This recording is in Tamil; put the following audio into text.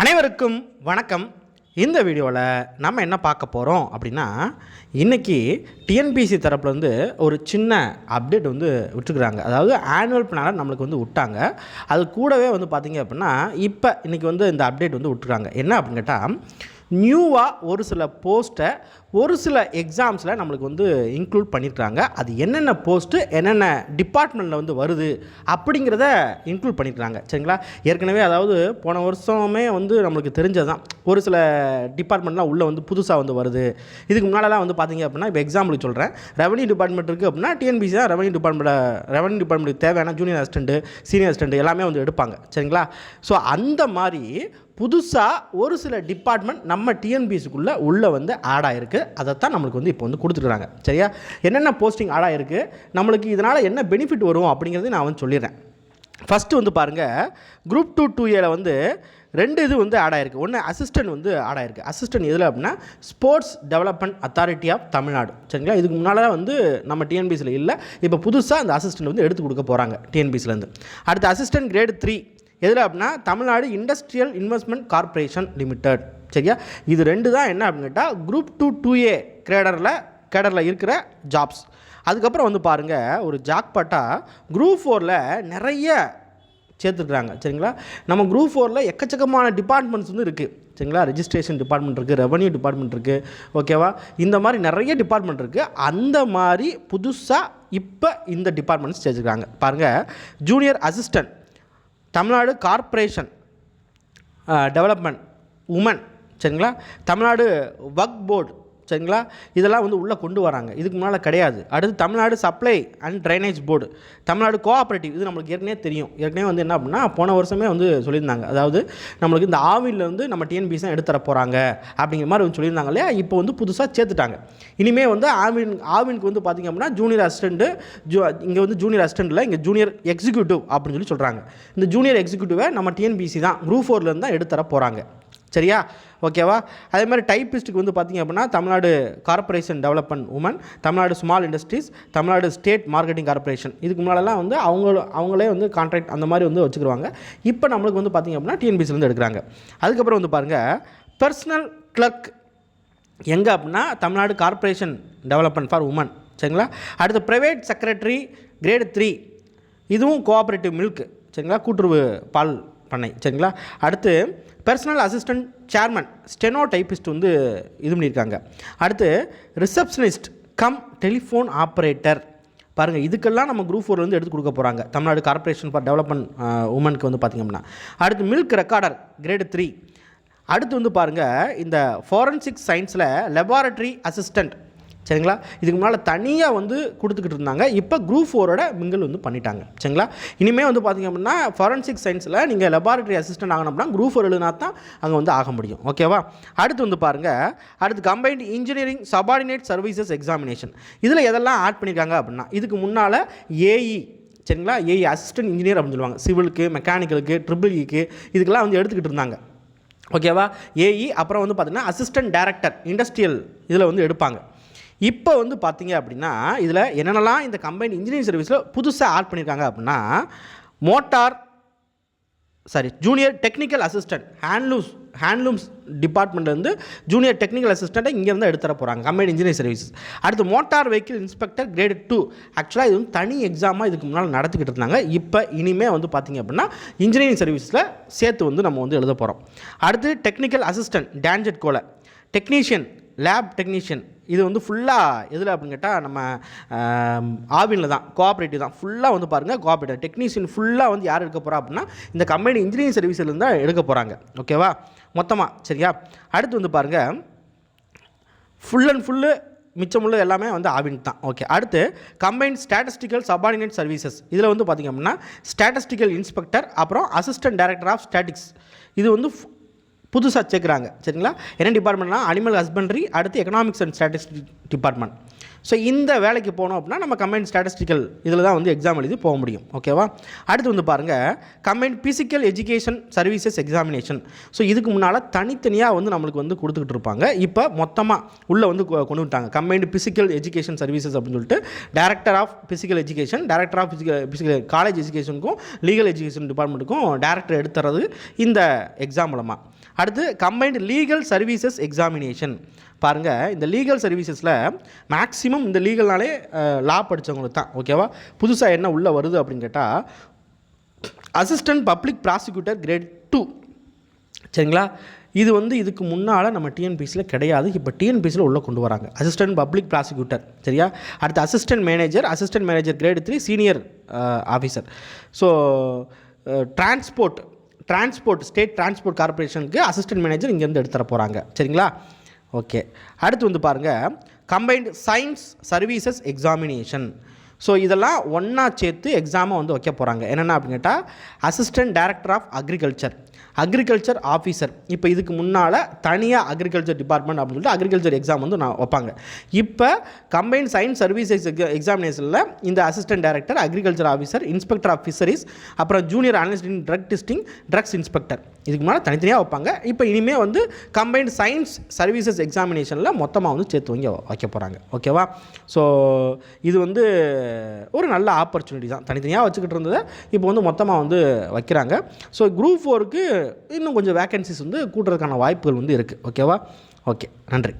அனைவருக்கும் வணக்கம். இந்த வீடியோவில் நம்ம என்ன பார்க்க போகிறோம் அப்படின்னா இன்றைக்கி டிஎன்பிசி தரப்புலேருந்து ஒரு சின்ன அப்டேட் வந்து விட்டுருக்குறாங்க. அதாவது ஆனுவல் பிளானர் நம்மளுக்கு வந்து விட்டாங்க. அது கூடவே வந்து பார்த்திங்க அப்படின்னா இப்போ இன்றைக்கி வந்து இந்த அப்டேட் வந்து விட்டுருக்காங்க. என்ன அப்படின்னு கேட்டால் நியூவாக ஒரு சில போஸ்ட்டை ஒரு சில எக்ஸாம்ஸில் நம்மளுக்கு வந்து இன்க்ளூட் பண்ணியிருக்காங்க அது என்னென்ன போஸ்ட்டு என்னென்ன டிபார்ட்மெண்ட்டில் வந்து வருது அப்படிங்கிறத இன்க்ளூட் பண்ணியிருக்காங்க சரிங்களா? ஏற்கனவே அதாவது போன வருஷமே வந்து நம்மளுக்கு தெரிஞ்சது தான் ஒரு சில டிபார்ட்மெண்ட்லாம் உள்ளே வந்து புதுசாக வந்து வருது. இதுக்கு முன்னாலலாம் வந்து பார்த்தீங்க அப்படின்னா இப்போ எக்ஸாம்பிளுக்கு சொல்கிறேன் ரெவன்யூ டிபார்ட்மெண்ட் இருக்குது அப்படின்னா டிஎன்பிசி தான் ரெவன்யூ டிபார்ட்மெண்ட்டில் ரெவன்யூ டிபார்ட்மெண்ட்டுக்கு தேவையான ஜூனியர் அசிஸ்டண்ட்டு சீனியர் அசிஸ்டண்ட் எல்லாமே வந்து எடுப்பாங்க. சரிங்களா? ஸோ அந்த மாதிரி புதுசாக ஒரு சில டிபார்ட்மெண்ட் நம்ம டிஎன்பிஎஸ்க்குள்ளே உள்ளே வந்து ஆட் ஆகிருக்கு அதைத்தான் நம்மளுக்கு வந்து இப்போ வந்து கொடுத்துருக்காங்க சரியா? என்னென்ன போஸ்டிங் ஆட் ஆகிருக்கு நம்மளுக்கு இதனால் என்ன பெனிஃபிட் வரும் அப்படிங்கிறத நான் வந்து சொல்லிடுறேன். ஃபஸ்ட்டு வந்து பாருங்கள் குரூப் டூ டூ ஏல வந்து ரெண்டு இது வந்து ஆட் ஆயிருக்கு. ஒன்று அசிஸ்டன்ட் வந்து ஆட் ஆயிருக்கு. அசிஸ்டன்ட் எதில் அப்படின்னா sports development authority of Tamil Nadu சரிங்களா? இதுக்கு முன்னால் வந்து நம்ம டிஎன்பிசியில் இல்லை. இப்போ புதுசாக அந்த அசிஸ்டன்ட் வந்து எடுத்து கொடுக்க போகிறாங்க டிஎன்பிசிலேருந்து அடுத்து அசிஸ்டன்ட் கிரேட் த்ரீ எதில் அப்படின்னா Tamil Nadu industrial investment corporation limited சரியா? இது ரெண்டு தான் என்ன அப்படின்னு கேட்டால் குரூப் டூ டூ ஏ கிரேடரில் கேடரில் இருக்கிற ஜாப்ஸ் அதுக்கப்புறம் வந்து பாருங்கள் ஒரு ஜாக்பாட்டாக குரூப் ஃபோரில் நிறைய சேர்த்துருக்குறாங்க. சரிங்களா? நம்ம குரூப் ஃபோரில் எக்கச்சக்கமான டிபார்ட்மெண்ட்ஸ் வந்து இருக்குது சரிங்களா? ரெஜிஸ்ட்ரேஷன் டிபார்ட்மெண்ட் இருக்குது ரெவன்யூ டிபார்ட்மெண்ட் இருக்குது ஓகேவா இந்த மாதிரி நிறைய டிபார்ட்மெண்ட் இருக்குது அந்த மாதிரி புதுசாக இப்போ இந்த டிபார்ட்மெண்ட்ஸ் சேர்த்துருக்காங்க பாருங்கள் junior assistant Tamil Nadu corporation development women சரிங்களா? தமிழ்நாடு ஒர்க் போர்டு சரிங்களா? இதெல்லாம் வந்து உள்ளே கொண்டு வராங்க. இதுக்கு முன்னால் கிடையாது. அடுத்து Tamil Nadu supply and drainage board Tamil Nadu cooperative இது நம்மளுக்கு ஏற்கனவே தெரியும். ஏற்கனவே வந்து என்ன அப்படின்னா போன வருஷமே வந்து சொல்லியிருந்தாங்க. அதாவது நம்மளுக்கு இந்த ஆவின்ல நம்ம டிஎன்பிசி தான் எடுத்து தர போகிறாங்க அப்படிங்கிற மாதிரி வந்து சொல்லியிருந்தாங்க இல்லையா? இப்போ வந்து புதுசாக சேர்த்துட்டாங்க. இனிமேல் வந்து ஆவின் ஆவினுக்கு வந்து பார்த்திங்க அப்படின்னா ஜூனியர் அசிஸ்டண்ட்டு ஜூ இங்கே வந்து ஜூனியர் அசிஸ்டண்ட்டில் இங்கே ஜூனியர் எக்ஸிக்யூட்டிவ் அப்படின்னு சொல்லி சொல்கிறாங்க இந்த ஜூனியர் எக்ஸிக்யூட்டிவை நம்ம டிஎன்பிசி தான் குரூப் ஃபோர்லேருந்து தான் எடுத்து போகிறாங்க சரியா? ஓகேவா? அதே மாதிரி டைப்பிஸ்ட்டுக்கு வந்து பார்த்திங்க அப்படின்னா Tamil Nadu corporation development women Tamil Nadu small industries Tamil Nadu state marketing corporation இதுக்கு முன்னாலலாம் வந்து அவங்க அவங்களே வந்து கான்ட்ராக்ட் அந்த மாதிரி வந்து வச்சுக்கிருவாங்க. இப்போ நம்மளுக்கு வந்து பார்த்திங்க அப்படின்னா டிஎன்பிசிலேருந்து எடுக்கிறாங்க. அதுக்கப்புறம் வந்து பாருங்கள் பர்சனல் கிளர்க் எங்கே அப்படின்னா Tamil Nadu corporation development for women சரிங்களா? அடுத்து ப்ரைவேட் செக்ரட்டரி கிரேடு த்ரீ இதுவும் கோஆப்ரேட்டிவ் மில்க் சரிங்களா? கூட்டுறவு பால் பண்ணை சரிங்களா? அடுத்து personal assistant chairman steno typist வந்து இது பண்ணியிருக்காங்க. அடுத்து ரிசப்ஷனிஸ்ட் கம் டெலிஃபோன் ஆப்ரேட்டர் பாருங்கள் இதுக்கெல்லாம் நம்ம குரூப் ஃபோர் வந்து எடுத்து கொடுக்க போகிறாங்க தமிழ்நாடு கார்ப்பரேஷன் ஃபார் டெவலப்மெண்ட் உமனுக்கு வந்து பார்த்திங்க அப்படின்னா அடுத்து மில்க் ரெக்கார்டர் கிரேடு த்ரீ அடுத்து வந்து பாருங்கள் இந்த ஃபாரன்சிக் சயின்ஸில் லெபார்ட்ரி அசிஸ்டண்ட் சரிங்களா? இதுக்கு முன்னால் தனியாக வந்து கொடுத்துக்கிட்டு இருந்தாங்க. இப்போ குரூப் ஃபோரோட மிங்கிள் வந்து பண்ணிட்டாங்க. சரிங்களா? இனிமேல் வந்து பார்த்திங்க அப்படின்னா ஃபாரன்சிக் சயின்ஸில் நீங்கள் லெபார்ட்டரி அசிஸ்டன்ட் ஆகணும் அப்படின்னா குரூப் ஃபோர் எழுதினா தான் அங்கே வந்து ஆக முடியும். ஓகேவா அடுத்து வந்து பாருங்கள் அடுத்து combined engineering subordinate services examination இதில் எதெல்லாம் ஆட் பண்ணியிருக்காங்க அப்படின்னா இதுக்கு முன்னால் ஏஇ சரிங்களா? ஏஇ அசிஸ்டன்ட் இன்ஜினியர் அப்படின்னு சொல்லுவாங்க. சிவிலுக்கு மெக்கானிக்கலுக்கு ட்ரிபிள் இக்கு இதுக்கெல்லாம் வந்து எடுத்துக்கிட்டு இருந்தாங்க. ஓகேவா ஏஇ அப்புறம் வந்து பார்த்திங்கன்னா அசிஸ்டன்ட் டேரக்டர் இண்டஸ்ட்ரியல் இதில் வந்து எடுப்பாங்க. இப்போ வந்து பார்த்தீங்க அப்படின்னா இதில் என்னென்னலாம் இந்த கம்பைன் இன்ஜினியரிங் சர்வீஸில் புதுசாக ஆட் பண்ணியிருக்காங்க அப்படின்னா motor sorry junior technical assistant handlooms handlooms டிபார்ட்மெண்ட்லேருந்து junior technical அசிஸ்டண்ட்டை இங்கேருந்து எடுத்துகிற போகிறாங்க கம்பைன் இன்ஜினியரிங் சர்வீஸ் அடுத்து motor vehicle inspector grade two ஆக்சுவலாக இது வந்து தனி எக்ஸாமாக இதுக்கு முன்னால் நடத்திக்கிட்டு இருந்தாங்க. இப்போ இனிமேல் வந்து பார்த்திங்க அப்படின்னா இன்ஜினியரிங் சர்வீஸில் சேர்த்து வந்து நம்ம வந்து எழுத போகிறோம் அடுத்து டெக்னிக்கல் அசிஸ்டன்ட் டேஞ்சட் கோலை டெக்னீஷியன் லேப் டெக்னீஷியன் இது வந்து ஃபுல்லாக எதில் அப்படின்னு கேட்டால் நம்ம ஆவினில் தான் கோஆப்ரேட்டிவ் தான். ஃபுல்லாக வந்து பாருங்கள் கோஆப்ரேட்டிவ் டெக்னீஷியன் ஃபுல்லாக வந்து யார் எடுக்க போகிறா அப்படின்னா இந்த கம்பெனி இன்ஜினியரிங் சர்வீஸ்லேருந்து தான் எடுக்க போகிறாங்க ஓகேவா மொத்தமாக சரியா? அடுத்து வந்து பாருங்கள் ஃபுல் அண்ட் ஃபுல்லு மிச்சமுள்ள எல்லாமே வந்து ஆவின் தான். ஓகே அடுத்து கம்பைன்ட் ஸ்டாட்டிஸ்டிக்கல் சபார்டினேட் சர்வீசஸ் இதில் வந்து பார்த்திங்க அப்படின்னா ஸ்டாட்டிஸ்டிக்கல் இன்ஸ்பெக்டர் அப்புறம் அசிஸ்டன்ட் டைரக்டர் ஆஃப் ஸ்டாட்டிக்ஸ் இது வந்து புதுசாக சேர்க்குறாங்க. சரிங்களா? என்ன டிபார்ட்மெண்ட்னா அனிமல் ஹஸ்பண்ட்ரி அடுத்து economics and statistic department so இந்த வேலைக்கு போனோம் அப்படின்னா நம்ம கம்பைன் ஸ்டாட்டிஸ்டிக்கல் இதில் தான் வந்து எக்ஸாம் எழுதி போக முடியும். ஓகேவா அடுத்து வந்து பாருங்கள் combine physical education services examination so இதுக்கு முன்னால் தனித்தனியாக வந்து நம்மளுக்கு வந்து கொடுத்துக்கிட்டு இருப்பாங்க. இப்போ மொத்தமாக உள்ளே வந்து கொ- கொண்டு விட்டாங்க கம்பைன்டு பிசிக்கல் எஜுகேஷன் சர்வீசஸ் அப்படின்னு சொல்லிட்டு director of physical education director of physical physical college எஜுகேஷனுக்கும் legal education டிபார்ட்மெண்ட்டுக்கும் டேரக்டர் எடுத்துறது இந்த எக்ஸாம் மூலமாக அடுத்து கம்பைன்டு லீகல் சர்வீசஸ் எக்ஸாமினேஷன் பாருங்கள் இந்த லீகல் சர்வீசஸில் மேக்ஸிமம் இந்த லீகல்னாலே லா படித்தவங்களுக்கு தான் ஓகேவா புதுசாக என்ன உள்ளே வருது அப்படின்னு கேட்டால் assistant public prosecutor grade two சரிங்களா? இது வந்து இதுக்கு முன்னால் நம்ம டிஎன்பிசியில் கிடையாது. இப்போ டிஎன்பிசியில் உள்ளே கொண்டு வராங்க. அசிஸ்டன்ட் பப்ளிக் ப்ராசிக்யூட்டர் சரியா? அடுத்து assistant manager assistant manager grade three senior officer so transport transport state transport கார்பரேஷனுக்கு assistant manager இங்கேருந்து எடுத்துகிற போகிறாங்க சரிங்களா? ஓகே அடுத்து வந்து பாருங்கள் combined science services examination so இதெல்லாம் ஒன்றா சேர்த்து எக்ஸாமை வந்து வைக்க போகிறாங்க என்னென்ன அப்படின்னு கேட்டால் assistant director of agriculture agriculture officer இப்போ இதுக்கு முன்னால் தனியாக அக்ரிகல்ச்சர் டிபார்ட்மெண்ட் அப்படின்னு சொல்லிட்டு அக்ரிகல்ச்சர் எக்ஸாம் வந்து நான் வைப்பாங்க. இப்போ கம்பைன் சயின்ஸ் சர்வீசஸ் எக்ஸாமினேஷனில் இந்த assistant director agriculture officer inspector of fisheries அப்புறம் junior analyst in drug testing drugs inspector இதுக்கு முன்னால் தனித்தனியாக வைப்பாங்க. இப்போ இனிமேல் வந்து கம்பைன்டு சயின்ஸ் சர்வீசஸ் எக்ஸாமினேஷனில் மொத்தமாக வந்து சேர்த்து வைங்க வைக்க போகிறாங்க ஓகேவா ஸோ இது வந்து ஒரு நல்ல ஆப்பர்ச்சுனிட்டி தான். தனித்தனியாக வச்சுக்கிட்டு இருந்ததை இப்போ வந்து மொத்தமாக வந்து வைக்கிறாங்க. ஸோ குரூப் ஃபோருக்கு இன்னும் கொஞ்சம் வேக்கன்சிஸ் வந்து கூட்டுறதுக்கான வாய்ப்புகள் வந்து இருக்குது ஓகேவா ஓகே நன்றி.